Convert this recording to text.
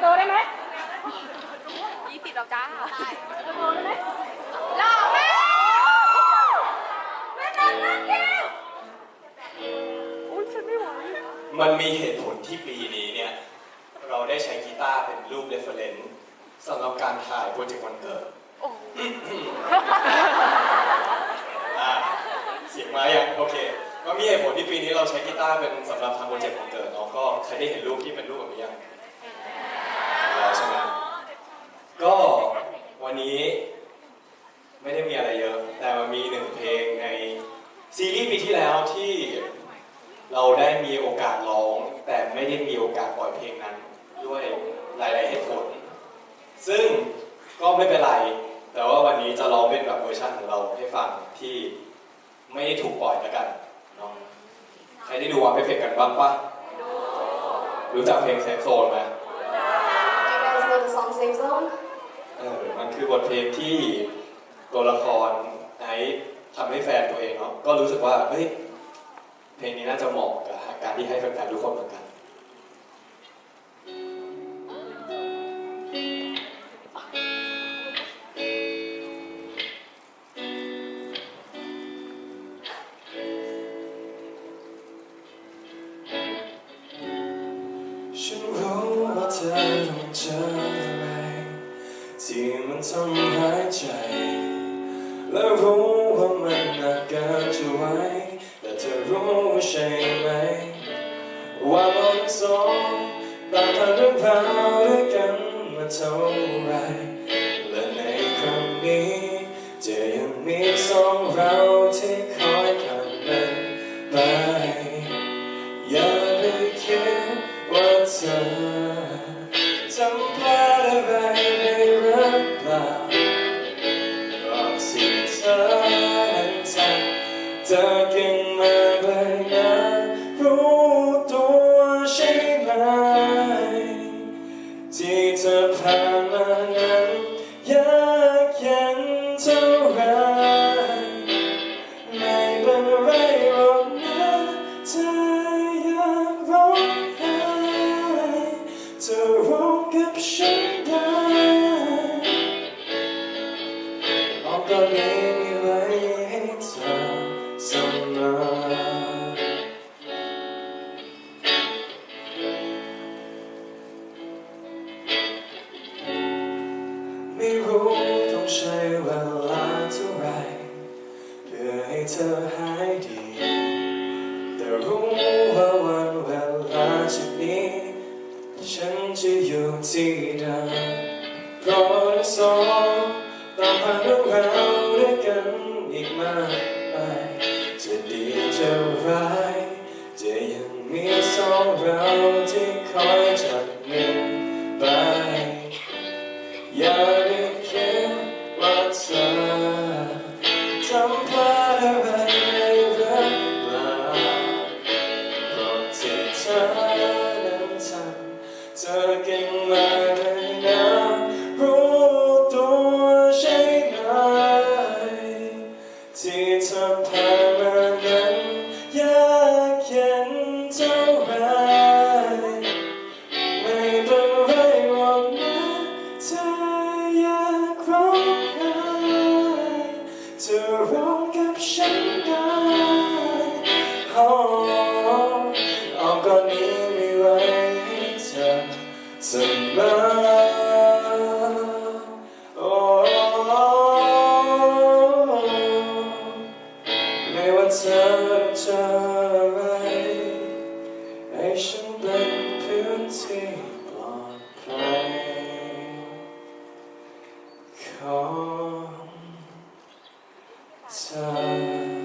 เลิกโตได้ไหมยี่สิบแล้วจ้าเลิกโตได้ไหมหล่อแม่แม่นอนนั่นเองอุ้ยฉันไม่ไหวมันมีเหตุผลที่ปีนี้เนี่ย เราได้ใช้กีตาร์เป็นรูปเรฟเฟรนซ์สำหรับการถ่ายโปรเจกต์วันเกิดอ่าเสียงมายังโอเคก็มีเหตุผลที่ปีนี้เราใช้กีตาร์เป็นสำหรับทำโปรเจกต์วันเกิดเนาะก็ใครได้เห็นรูปที่เป็นรูปแบบนี้ยังแล้วใช่ไหมก็วันนี้ไม่ได้มีอะไรเยอะ แต่มันมีหนึ่งเพลงในซีรีส์ปีที่แล้วที่เราได้มีโอกาสร้อง แต่ไม่ได้มีโอกาสปล่อยเพลงนั้น ด้วยหลาย ๆเหตุผล ซึ่งก็ไม่เป็นไร แต่ว่าวันนี้จะร้องเป็นแบบเวอร์ชันของเราให้ฟังที่ไม่ได้ถูกปล่อยแล้วกันเนาะใครได้ดูวันเพฟกกันบ้างปะรู้จักเพลงเซฟโซนไหม คือบทเพลงที่ตัวละครไอซ์ทำให้แฟนตัวเองเนาะก็รู้สึกว่าเฮ้ยเพลงนี้น่าจะเหมาะกับการที่ให้แฟนๆทุกคนเหมือนกันฉันรู้ว่าเธอต้องเจอ ที่มันทำร้ายใจ และรู้ว่ามันหนักเกินจะไหวแต่เธอรู้ใช่ไหม ว่าเราสองต่างผ่านเรื่องราวด้วยกันมาเท่าไหรำ เธอหายดี แต่รู้ว่าวันเวลาจากนี้ ฉันจะอยู่ที่เดิมเพราะทั้งสองต้องผ่านเรื่องราวด้วยกันอีกมากมาย ที่เธอนั้ open beauty Come, time